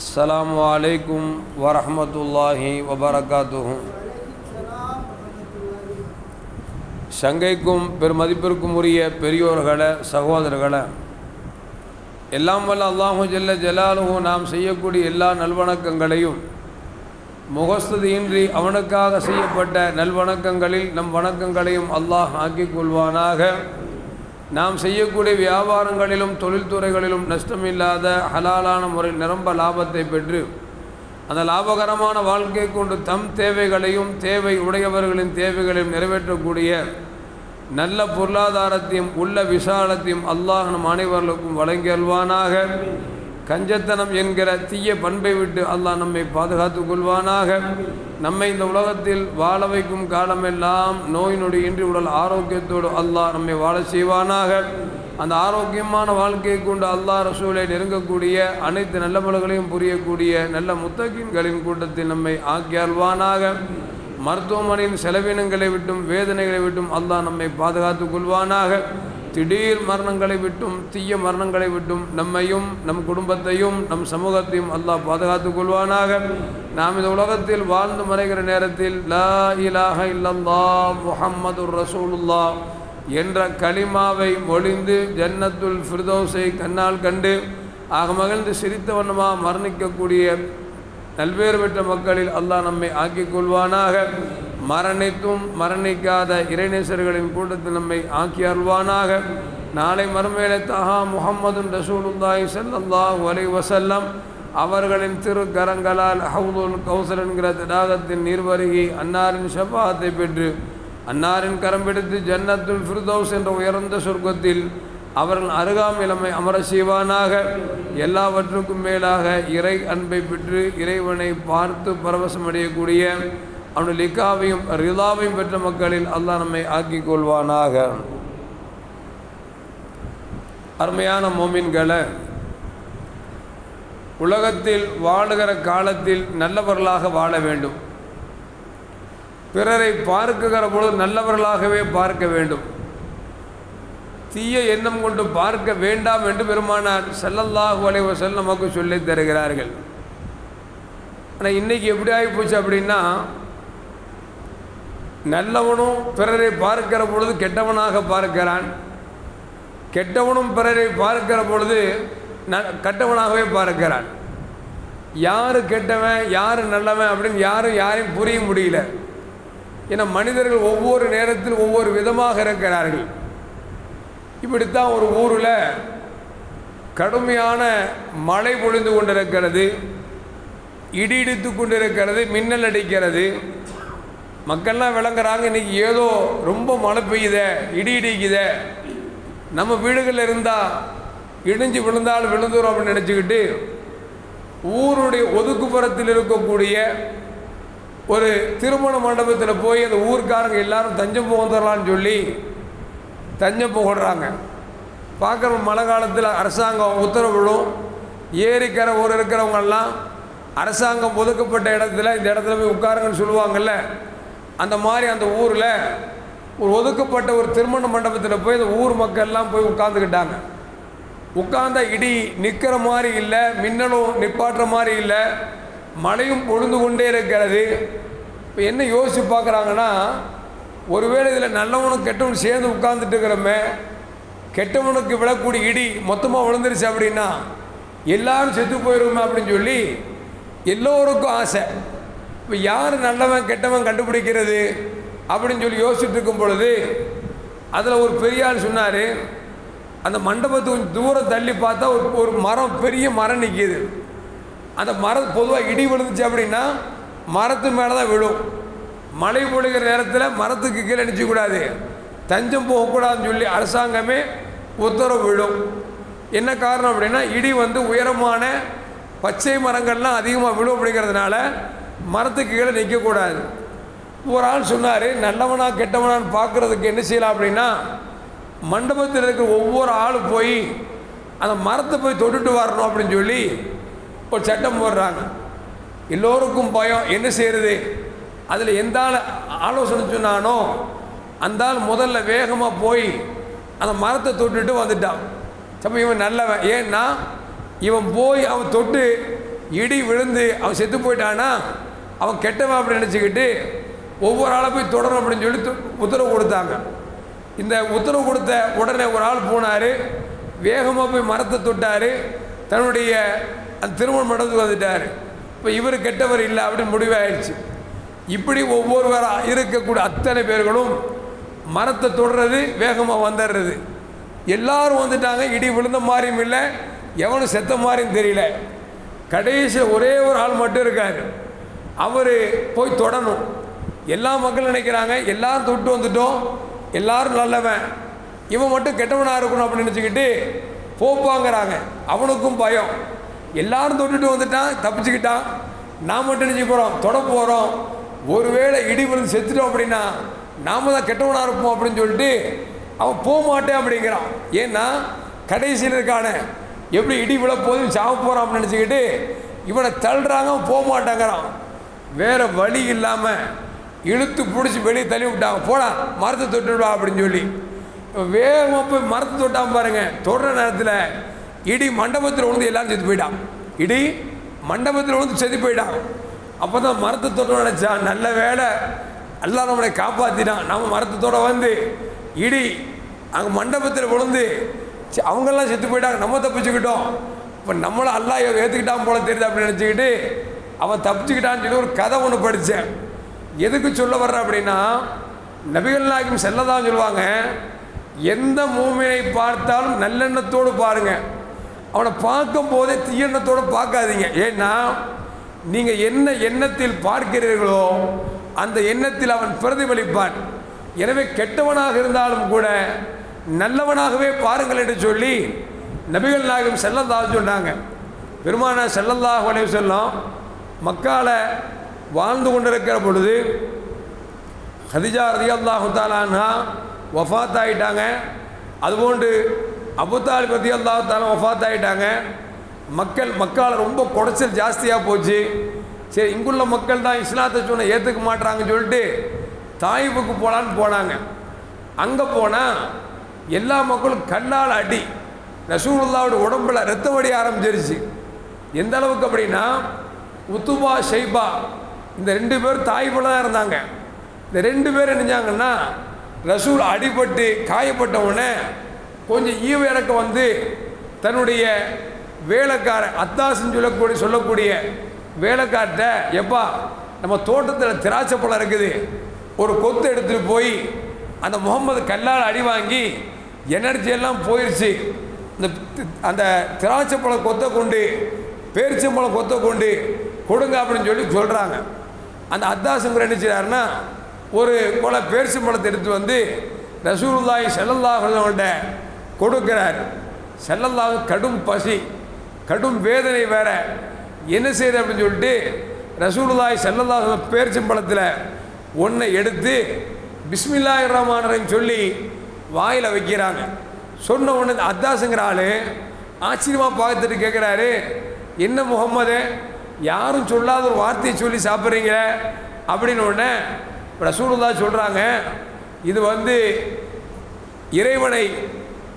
السلام عليكم ورحمة الله وبركاته சங்கைக்கும் பெருமதிப்பிற்கும் உரிய பெரியோர்களே சகோதரர்களே எல்லாம் வல்ல அல்லாஹு ஜல்ல ஜலாலுஹு நாம் செய்யக்கூடிய எல்லா நல்வணக்கங்களையும் முகஸ்துதியின்றி அவனுக்காக செய்யப்பட்ட நல்வணக்கங்களில் நம் வணக்கங்களையும் அல்லாஹ் ஆக்கிக் கொள்வானாக நாம் செய்யக்கூடிய வியாபாரங்களிலும் தொழில்துறைகளிலும் நஷ்டமில்லாத ஹலாலான முறையில் நிரம்ப லாபத்தை பெற்று அந்த லாபகரமான வாழ்க்கை கொண்டு தம் தேவைகளையும் தேவை உடையவர்களின் தேவைகளையும் நிறைவேற்றக்கூடிய நல்ல பொருளாதாரத்தையும் உள்ள விசாலத்தையும் அல்லாஹ் நம் அனைவர்களுக்கும் வழங்கியல்வானாக கஞ்சத்தனம் என்கிற தீய பண்பை விட்டு அல்லாஹ் நம்மை பாதுகாத்து கொள்வானாக. நம்மை இந்த உலகத்தில் வாழ வைக்கும் காலமெல்லாம் நோய் நொடி இன்றி உடல் ஆரோக்கியத்தோடு அல்லாஹ் நம்மை வாழ செய்வானாக. அந்த ஆரோக்கியமான வாழ்க்கையை கொண்டு அல்லாஹ் ரசூலை நெருங்கக்கூடிய அனைத்து நல்லவர்களையும் புரியக்கூடிய நல்ல முத்தகின்களின் கூட்டத்தில் நம்மை ஆக்கியாள்வானாக மருத்துவமனையின் செலவினங்களை விட்டும் வேதனைகளை விட்டும் அல்லாஹ் நம்மை பாதுகாத்து கொள்வானாக. திடீர் மரணங்களை விட்டும் தீய மரணங்களை விட்டும் நம்மையும் நம் குடும்பத்தையும் நம் சமூகத்தையும் அல்லாஹ் பாதுகாத்துக் கொள்வானாக. நாம் இந்த உலகத்தில் வாழ்ந்து மறைகிற நேரத்தில் லா இலாக இல்லல்லா முஹம்மது ரசூலுல்லா என்ற கலிமாவை மொழிந்து ஜன்னத்துல் ஃபிர்தோஸை கண்ணால் கண்டு ஆக மகிழ்ந்து சிரித்த வண்ணமாக மரணிக்கக்கூடிய நல்வேறு பெற்ற மக்களில் அல்லாஹ் நம்மை ஆக்கிக் கொள்வானாக. மரணித்தும் மரணிக்காத இறைநேசர்களின் கூட்டத்தில் நம்மை ஆக்கி அருள்வானாக நாளை மறுமையிலே தஹா முகம்மது ரசூலுல்லாஹி ஸல்லல்லாஹு அலை வசல்லம் அவர்களின் திருக்கரங்களால் ஹவுதுல் கௌசல் என்கிற தடாகத்தின் நீர்வருகி அன்னாரின் ஷபாத்தை பெற்று அன்னாரின் கரம் பிடித்து ஜன்னத்துல் ஃபிர்தௌஸ் என்ற உயர்ந்த சொர்க்கத்தில் அவர்கள் அருகாமிலமை அமர செய்வானாக. எல்லாவற்றுக்கும் மேலாக இறை அன்பை பெற்று இறைவனை பார்த்து பரவசமடையக்கூடிய அவனுடைய லிக்காவையும் ரிதாவையும் பெற்ற மக்களில் அல்லாஹ் நம்மை ஆக்கிக் கொள்வானாக. அருமையான மோமின்களை உலகத்தில் வாழுகிற காலத்தில் நல்லவர்களாக வாழ வேண்டும். பிறரை பார்க்குகிற பொழுது நல்லவர்களாகவே பார்க்க வேண்டும். தீய எண்ணம் கொண்டு பார்க்க வேண்டாம் என்று பெருமானார் செல்லல்லாஹு செல்ல நமக்கு சொல்லி தருகிறார்கள். ஆனால் இன்றைக்கி எப்படி ஆகிப்போச்சு அப்படின்னா நல்லவனும் பிறரை பார்க்கிற பொழுது கெட்டவனாக பார்க்கிறான். கெட்டவனும் பிறரை பார்க்கிற பொழுது ந கெட்டவனாகவே பார்க்கிறான். யார் கெட்டவன் யார் நல்லவன் அப்படின்னு யாரும் யாரையும் புரிய முடியல. ஏன்னா மனிதர்கள் ஒவ்வொரு நேரத்தில் ஒவ்வொரு விதமாக இருக்கிறார்கள். இப்படித்தான் ஒரு ஊரில் கடுமையான மழை பொழிந்து கொண்டிருக்கிறது இடி இடித்து கொண்டிருக்கிறது மின்னல் அடிக்கிறது மக்கள்லாம் விளங்குறாங்க இன்றைக்கி ஏதோ ரொம்ப மழை பெய்யுத இடி இடிக்குத. நம்ம வீடுகளில் இருந்தால் இடிஞ்சு விழுந்தால் விழுந்துரும் அப்படின்னு நினச்சிக்கிட்டு ஊருடைய ஒதுக்குப்புறத்தில் இருக்கக்கூடிய ஒரு திருமண மண்டபத்தில் போய் அந்த ஊருக்காரங்க எல்லாரும் தஞ்சம் புகுந்துடலான்னு சொல்லி தஞ்சம் புகழ்கிறாங்க பார்க்குற மழை காலத்தில் அரசாங்கம் உத்தரவிடும் ஏரிக்கரை ஊர் இருக்கிறவங்கெல்லாம் அரசாங்கம் ஒதுக்கப்பட்ட இடத்துல இந்த இடத்துல போய் உட்காருங்கன்னு சொல்லுவாங்கள்ல அந்த மாதிரி அந்த ஊரில் ஒரு ஒதுக்கப்பட்ட ஒரு திருமண மண்டபத்தில் போய் இந்த ஊர் மக்கள்லாம் போய் உட்காந்துக்கிட்டாங்க உட்கார்ந்த இடி நிற்கிற மாதிரி இல்லை மின்னலும் நிப்பாட்டுற மாதிரி இல்லை மழையும் பொழுந்து கொண்டே இருக்கிறது. இப்போ என்ன யோசித்து பார்க்குறாங்கன்னா ஒருவேளை இதில் நல்லவனும் கெட்டவனும் சேர்ந்து உட்கார்ந்துட்டு இருக்கிறோமே கெட்டவனுக்கு விழக்கூடிய இடி மொத்தமாக விழுந்துருச்சு அப்படின்னா எல்லாரும் செத்து போயிடுவோமே அப்படின்னு சொல்லி எல்லோருக்கும் ஆசை. இப்போ யார் நல்லவன் கெட்டவன் கண்டுபிடிக்கிறது? அப்படின்னு சொல்லி யோசிச்சுட்டு இருக்கும் பொழுது அதில் ஒரு பெரியாள் சொன்னார் அந்த மண்டபத்தை கொஞ்சம் தூரம் தள்ளி பார்த்தா ஒரு ஒரு மரம் பெரிய மரம் நிற்கிது அந்த மரம் பொதுவாக இடி விழுந்துச்சு அப்படின்னா மரத்து மேலே தான் விழும். மழை பொழிகிற நேரத்தில் மரத்துக்கு கீழே நிற்கக்கூடாது தஞ்சம் போகக்கூடாதுன்னு சொல்லி அரசாங்கமே உத்தரவு விழும் என்ன காரணம் அப்படின்னா இடி வந்து உயரமான பச்சை மரங்கள்லாம் அதிகமாக விழும் அப்படிங்கிறதுனால மரத்துக்கு கீழே நிற்கக்கூடாது ஒரு ஆள் சொன்னார் நல்லவனா கெட்டவனான்னு பார்க்குறதுக்கு என்ன செய்யலாம்? அப்படின்னா மண்டபத்தில் இருக்கிற ஒவ்வொரு ஆள் போய் அந்த மரத்தை போய் தொட்டுட்டு வரணும் அப்படின்னு சொல்லி ஒரு சட்டம் போடுறாங்க. எல்லோருக்கும் பயம் என்ன செய்கிறது அதில் எந்த ஆள் ஆலோசனை சொன்னானோ அந்த ஆள் முதல்ல வேகமாக போய் அந்த மரத்தை தொட்டுட்டு வந்துட்டான். சப்ப இவன் நல்லவன். ஏன்னா இவன் போய் அவன் தொட்டு இடி விழுந்து அவன் செத்து போயிட்டானா அவன் கெட்டவன் அப்படி நினச்சிக்கிட்டு ஒவ்வொரு ஆளை போய் தொடரும் அப்படின்னு சொல்லி உத்தரவு கொடுத்தாங்க. இந்த உத்தரவு கொடுத்த உடனே ஒரு ஆள் போனார். வேகமாக போய் மரத்தை தொட்டார். தன்னுடைய அந்த திருமண மண்டபத்துக்கு வந்துட்டார். இப்போ இவர் கெட்டவர் இல்லை அப்படின்னு முடிவாயிடுச்சு இப்படி ஒவ்வொருவராக இருக்கக்கூடிய அத்தனை பேர்களும் மரத்தை தொடுறது வேகமாக வந்துடுறது. எல்லாரும் வந்துட்டாங்க. இடி விழுந்த மாதிரியும் இல்லை. எவனும் செத்த மாதிரியும் தெரியல. கடைசியில் ஒரே ஒரு ஆள் மட்டும் இருக்கார். அவர் போய் தொடணும். எல்லா மக்களும் நினைக்கிறாங்க எல்லாரும் தொட்டு வந்துட்டோம் எல்லாரும் நல்லவன். இவன் மட்டும் கெட்டவனாக இருக்கணும் அப்படின்னு நினச்சிக்கிட்டு போப்பாங்கிறாங்க. அவனுக்கும் பயம். எல்லாரும் தொட்டுட்டு வந்துட்டான் தப்பிச்சுக்கிட்டான். நாம் மட்டும் நினச்சி போகிறோம் தொட போகிறோம் ஒருவேளை இடி விழுந்து செத்துட்டோம் அப்படின்னா நாம தான் கெட்டவனாக இருப்போம் அப்படின்னு சொல்லிட்டு அவன் போக மாட்டேன் அப்படிங்கிறான். ஏன்னா கடைசியில் இருக்கான எப்படி இடி விழ போதும் சாவ போகிறான் அப்படின்னு நினச்சிக்கிட்டு இவனை தள்ளுறாங்க போக மாட்டேங்கிறான் வேறு வழி இல்லாமல் இழுத்து பிடிச்சி வெளியே தள்ளி விட்டாங்க. போடா மரத்தை தொட்டுடுவா அப்படின்னு சொல்லி. வேகமாக போய் மரத்தை தொட்டாமல் பாருங்கள் தொடுற நேரத்தில் இடி மண்டபத்தில் விழுந்து எல்லாரும் செத்து போயிட்டான். இடி மண்டபத்தில் விழுந்து செத்து போயிட்டான். அப்போ தான் மரத்தை தொட்ட நினச்சா நல்ல வேலை எல்லாம் நம்மளை காப்பாற்றினான் நம்ம மரத்தத்தோட வந்து இடி அங்கே மண்டபத்தில் விழுந்து அவங்கெல்லாம் செத்து போயிட்டாங்க. நம்ம தப்பிச்சுக்கிட்டோம். இப்போ நம்மளும் அல்லா ஏற்றுக்கிட்டான் போல தெரியுது அப்படின்னு நினச்சிக்கிட்டு அவன் தப்பிச்சுக்கிட்டான்னு சொல்லி ஒரு கதை ஒன்று படித்தேன் எதுக்கு சொல்ல வர்ற அப்படின்னா நபிகள் நாயகம் செல்லதான் சொல்லுவாங்க. எந்த மூமினை பார்த்தாலும் நல்லெண்ணத்தோடு பாருங்கள் அவனை பார்க்கும் போதே தீயெண்ணத்தோடு பார்க்காதீங்க. ஏன்னா நீங்கள் என்ன எண்ணத்தில் பார்க்கிறீர்களோ அந்த எண்ணத்தில் அவன் பிரதிபலிப்பான். எனவே கெட்டவனாக இருந்தாலும் கூட நல்லவனாகவே பாருங்கள் என்று சொல்லி நபிகள் நாயகம் செல்லதாக சொன்னாங்க. பெருமான செல்லல்லாஹ் சொல்லும் மக்கால வாழ்ந்து கொண்டிருக்கிற பொழுது ஹதிஜா ரதியல்லாஹு தாலான்ஹா வஃபாத் ஆகிட்டாங்க அதுபோன்று அபுத்தாலிப் ரதியல்லாஹு தாலா வஃபாத் ஆகிட்டாங்க மக்கள் மக்கால் ரொம்ப குடைச்சல் ஜாஸ்தியாக போச்சு. சரி இங்குள்ள மக்கள் தான் இஸ்லாத்தை சொன்ன ஏற்றுக்க மாட்டுறாங்கன்னு சொல்லிட்டு தாயிப்புக்கு போகலான்னு போனாங்க. அங்கே போனால் எல்லா மக்களும் கண்ணால் அடி. ரசூலுல்லாவோட உடம்புல ரத்தம் வடி ஆரம்பிச்சிருச்சு. எந்த அளவுக்கு அப்படின்னா உத்துபா ஷைபா இந்த ரெண்டு பேரும் தாய் போல தான் இருந்தாங்க. இந்த ரெண்டு பேர் நினைஞ்சாங்கன்னா ரசூல் அடிபட்டு காயப்பட்ட உடனே கொஞ்சம் ஈவ இறக்க வந்து தன்னுடைய வேலைக்கார அத்தாசுன்னு சொல்லக்கூடிய சொல்லக்கூடிய வேலைக்கார்ட்ட எப்பா நம்ம தோட்டத்தில் திராட்சை பழம் இருக்குது. ஒரு கொத்து எடுத்துகிட்டு போய் அந்த முகமது கல்லால் அடி வாங்கி எனர்ஜியெல்லாம் போயிடுச்சு இந்த அந்த திராட்சை பழம் கொத்தை கொண்டு பேரிச்சம்பழம் கொத்தை கொண்டு கொடுங்க அப்படின்னு சொல்லி சொல்கிறாங்க அந்த அத்தாசுங்கிற என்ன செய்கிறாருன்னா ஒரு கொலை பேரிச்சம்பழத்தை எடுத்து வந்து ரசூலுல்லாஹி ஸல்லல்லாஹு கொடுக்கிறார். செல்லல்லாஹ் கடும் பசி கடும் வேதனை வேற. என்ன செய்யுது அப்படின்னு சொல்லிட்டு ரசூலுல்லாய் செல்லல்லாஹ் பேரிச்சம்பழத்தில் ஒன்றை எடுத்து பிஸ்மில்லா ரஹ்மான் சொல்லி வாயில் வைக்கிறாங்க. சொன்ன உடனே அத்தாசுங்கிற ஆள் ஆச்சரியமாக பார்த்துட்டு கேட்குறாரு என்ன முகம்மது? யாரும் சொல்லாத ஒரு வார்த்தையை சொல்லி சாப்பிட்றீங்க அப்படின்னு உடனே ரசூலுல்லா சொல்கிறாங்க இது வந்து இறைவனை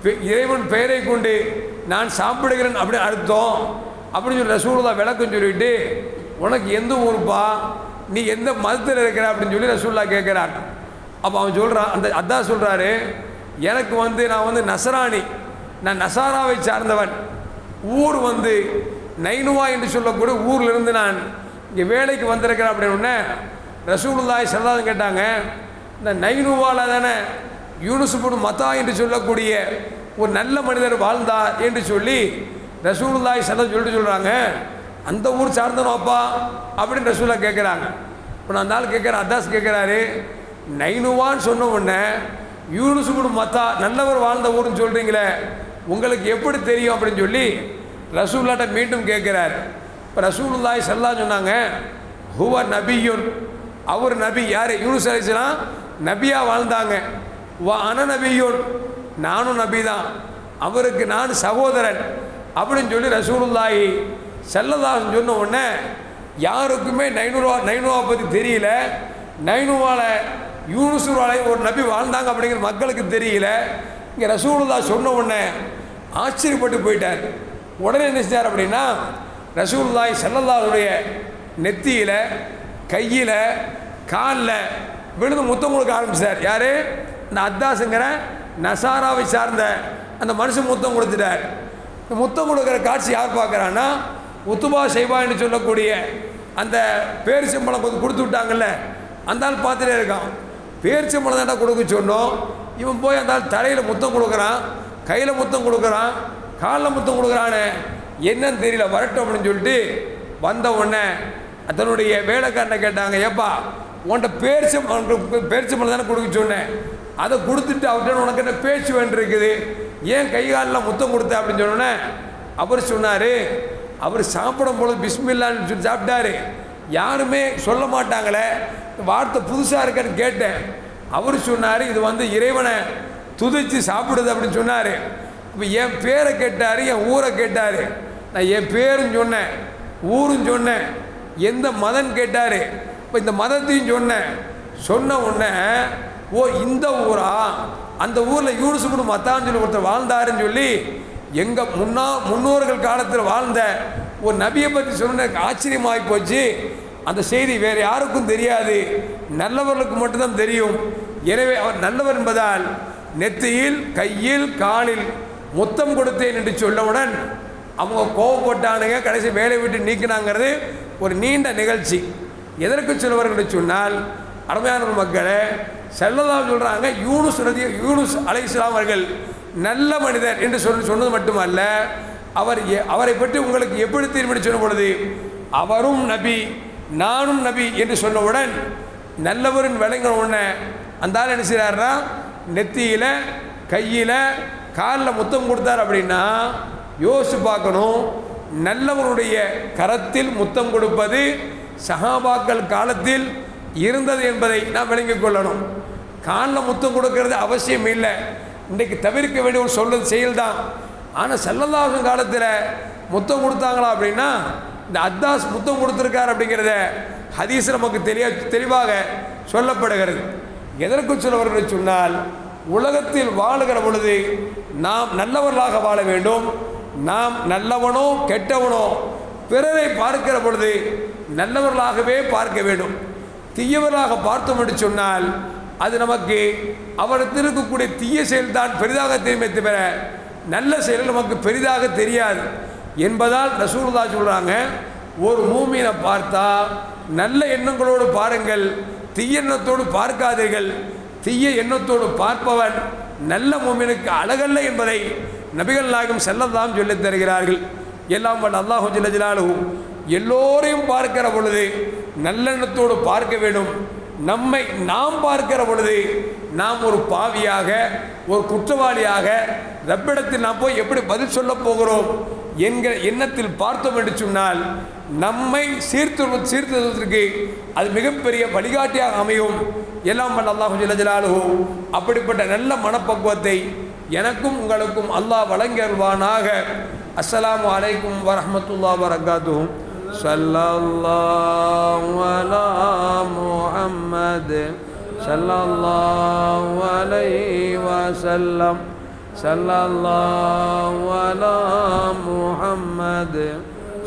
பெ- இறைவன் பெயரை கொண்டு நான் சாப்பிடுகிறேன் அப்படின்னு அர்த்தம். அப்படின்னு சொல்லி ரசூலுல்லா விளக்கம் சொல்லிட்டு உனக்கு எந்த ஊருப்பா? நீ எந்த மதத்தில் இருக்கிற? அப்படின்னு சொல்லி ரசூல்லா கேட்குறான். அப்போ அவன் சொல்கிறான் அந்த அதான் சொல்கிறாரு எனக்கு வந்து நான் வந்து நசராணி. நான் நசாராவை சார்ந்தவன். ஊர் வந்து நைனுவா என்று சொல்லக்கூடிய ஊரில் இருந்து நான் இங்கே வேலைக்கு வந்திருக்கிறேன் அப்படின்னு ரசூலுல்லாய் சல்லாதம் கேட்டாங்க இந்த நைனுவால தானே யூனுசுபுன் மத்தா என்று சொல்லக்கூடிய ஒரு நல்ல மனிதர் வாழ்ந்தார் என்று சொல்லி ரசூலுல்லாய் சல்லா சொல்லிட்டு சொல்கிறாங்க அந்த ஊர் சார்ந்தனோப்பா அப்படின்னு ரசூலா கேட்குறாங்க இப்போ நான் அந்த ஆள் கேட்குறேன் அத்தாஸ் கேட்குறாரு நைனுவான்னு சொன்ன உடனே யூனுசுபுன் மத்தா நல்லவர் வாழ்ந்த ஊர்னு சொல்கிறீங்களே உங்களுக்கு எப்படி தெரியும் அப்படின்னு சொல்லி ரசூல்லாட்ட மீண்டும் கேட்குறார். இப்போ ரசூலுல்லாய் செல்லா சொன்னாங்க ஹுவ நபியுன். அவர் நபி யார்? யூனுஸ் அலிஸ்லாம் நபியாக வாழ்ந்தாங்க. வா அன நபியுன். நானும் நபி தான் அவருக்கு நான் சகோதரன் அப்படின்னு சொல்லி ரசூலுல்லாயி செல்லதாசன் சொன்ன உடனே யாருக்குமே நைனூறுவா நைனூவா பற்றி தெரியல. நைனுவால யூனுசுவாலை ஒரு நபி வாழ்ந்தாங்க அப்படிங்கிற மக்களுக்கு தெரியல. இங்கே ரசூலுல்லா சொன்ன உடனே ஆச்சரியப்பட்டு போயிட்டார். உடனே என்ன செஞ்சார் அப்படின்னா ரசூல்லாய் செல்லல்லாவுடைய நெத்தியில் கையில் காலில் விழுந்து முத்தம் கொடுக்க ஆரம்பிச்சார். யார்? இந்த அத்தாஸுங்கிற நசாராவை சார்ந்த அந்த மனுஷன் முத்தம் கொடுத்துட்டார். இந்த முத்தம் கொடுக்குற காட்சி யார் பார்க்குறான்னா உத்துபா செய்வான்னு சொல்லக்கூடிய அந்த பேரிச்சம்பழம் கொஞ்சம் கொடுத்து விட்டாங்கல்ல அந்த ஆள் பார்த்துட்டே இருக்கான். பேரிச்சம்பழம் தாண்டா கொடுக்க சொன்னோம். இவன் போய் அந்த ஆள் தலையில் முத்தம் கொடுக்குறான் கையில் முத்தம் கொடுக்குறான் காலில் முத்தம் கொடுக்குறானே. என்னன்னு தெரியல வரட்டும் அப்படின்னு சொல்லிட்டு வந்த உடனே தன்னுடைய வேலைக்காரனை கேட்டாங்க ஏப்பா உன்கிட்ட பேச்சு பேச்சு மலை தானே கொடுக்க சொன்னேன். அதை கொடுத்துட்டு அவர்கிட்ட உனக்கு என்ன பேச்சு வேண்டியிருக்குது ஏன் கை காலில் முத்தம் கொடுத்த? அப்படின்னு சொன்னோன்னே அவர் சொன்னார் அவர் சாப்பிடும் பொழுது பிஸ்மில்லான்னு சொல்லி சாப்பிட்டாரு. யாருமே சொல்ல மாட்டாங்களே. வார்த்தை புதுசாக இருக்கன்னு கேட்டேன். அவர் சொன்னார் இது வந்து இறைவனை துதிச்சு சாப்பிடுது அப்படின்னு சொன்னார். இப்போ என் பேரை கேட்டார் என் ஊரை கேட்டார். நான் என் பேரும் சொன்னேன் ஊரும் சொன்னேன் எந்த மதம் கேட்டார் இப்போ இந்த மதத்தையும் சொன்னேன். சொன்ன உடனே ஓ இந்த ஊரா? அந்த ஊரில் யூனுசுபுடு மத்தான்னு சொல்லி ஒருத்தர் வாழ்ந்தாருன்னு சொல்லி எங்கள் முன்னா முன்னோர்கள் காலத்தில் வாழ்ந்த ஒரு நபியை பற்றி சொன்ன எனக்கு ஆச்சரியமாகி போச்சு. அந்த செய்தி வேறு யாருக்கும் தெரியாது. நல்லவர்களுக்கு மட்டும்தான் தெரியும். எனவே அவர் நல்லவர் என்பதால் நெத்தியில் கையில் காலில் முத்தம் கொடுத்தேன் என்று சொல்லவுடன் அவங்க கோவப்பட்டானுங்க கடைசி வேலை விட்டு நீக்கினாங்கிறது ஒரு நீண்ட நிகழ்ச்சி. எதற்கு சொல்லுவார்கள் என்று சொன்னால் அருமையான மக்களை செல்லதா சொல்கிறாங்க யூனுஸ் நதி யூனுஸ் அலைஹிஸ்ஸலாம் அவர்கள் நல்ல மனிதர் என்று சொல் சொன்னது மட்டுமல்ல அவர் எ- அவரை பற்றி உங்களுக்கு எப்படி தீர்மானி சொன்ன பொழுது அவரும் நபி நானும் நபி என்று சொன்னவுடன் நல்லவரின் விளங்கின உடனே அந்த ஆள் என்ன செய்கிறாருன்னா நெத்தியில் கையில் காலில் முத்தம் கொடுத்தார் அப்படின்னா யோசிச்சு பார்க்கணும். நல்லவருடைய கரத்தில் முத்தம் கொடுப்பது சஹாபாக்கள் காலத்தில் இருந்தது என்பதை நாம் விளங்கிக் கொள்ளணும். காலில் முத்தம் கொடுக்கறது அவசியம் இல்லை. இன்றைக்கு தவிர்க்க வேண்டிய ஒரு சொல்றது செயல்தான். ஆனால் செல்லல்லாஹும் காலத்தில் முத்தம் கொடுத்தாங்களா அப்படின்னா இந்த அத்தாஸ் முத்தம் கொடுத்துருக்கார் அப்படிங்கிறத ஹதீஸ் நமக்கு தெரிய தெளிவாக சொல்லப்படுகிறது. எதற்கு சொல்லவர்கள் என்று சொன்னால் உலகத்தில் வாழுகிற பொழுது நாம் நல்லவர்களாக வாழ வேண்டும். நாம் நல்லவனோ கெட்டவனோ பிறரை பார்க்கிற பொழுது நல்லவர்களாகவே பார்க்க வேண்டும். தீயவர்களாக பார்த்தோம் என்று சொன்னால் அது நமக்கு அவரிடத்தில் இருக்கக்கூடிய தீய செயல்தான் பெரிதாக தெரியுமே தவிர நல்ல செயல் நமக்கு பெரிதாக தெரியாது என்பதால் ரசூலுல்லா சொல்கிறாங்க ஒரு மூமியினை பார்த்தா நல்ல எண்ணங்களோடு பாருங்கள் தீயெண்ணத்தோடு பார்க்காதீர்கள். தீய எண்ணத்தோடு பார்ப்பவன் நல்ல மூமினுக்கு அழகல்ல என்பதை நபிகள் நாயகம் செல்லதாம் சொல்லித் தருகிறார்கள். எல்லாம் வல்ல அல்லாஹு ஜிலஜிலாலு எல்லோரையும் பார்க்கிற பொழுது நல்லெண்ணத்தோடு பார்க்க வேண்டும். நம்மை நாம் பார்க்கிற பொழுது நாம் ஒரு பாவியாக ஒரு குற்றவாளியாக ரப்பிடத்தில் நாம் போய் எப்படி பதில் சொல்லப் போகிறோம் என்கிற எண்ணத்தில் பார்த்தோம் என்று சொன்னால் நம்மை சீர்திரு சீர்திருத்தத்திற்கு அது மிகப்பெரிய வழிகாட்டியாக அமையும். எல்லாம் வல்ல அல்லாஹு ஜல்ல அப்படிப்பட்ட நல்ல மனப்பக்குவத்தை எனக்கும் உங்களுக்கும் அல்லாஹ் வழங்கி அருள்வானாக. அலைக்கும் வரமத்துல்லா வரகாத்துஹு ஸல்லல்லாஹு அலா முஹம்மத். ஸல்லல்லாஹு அலைஹி வஸல்லம். ஸல்லல்லாஹு அலா முஹம்மத்.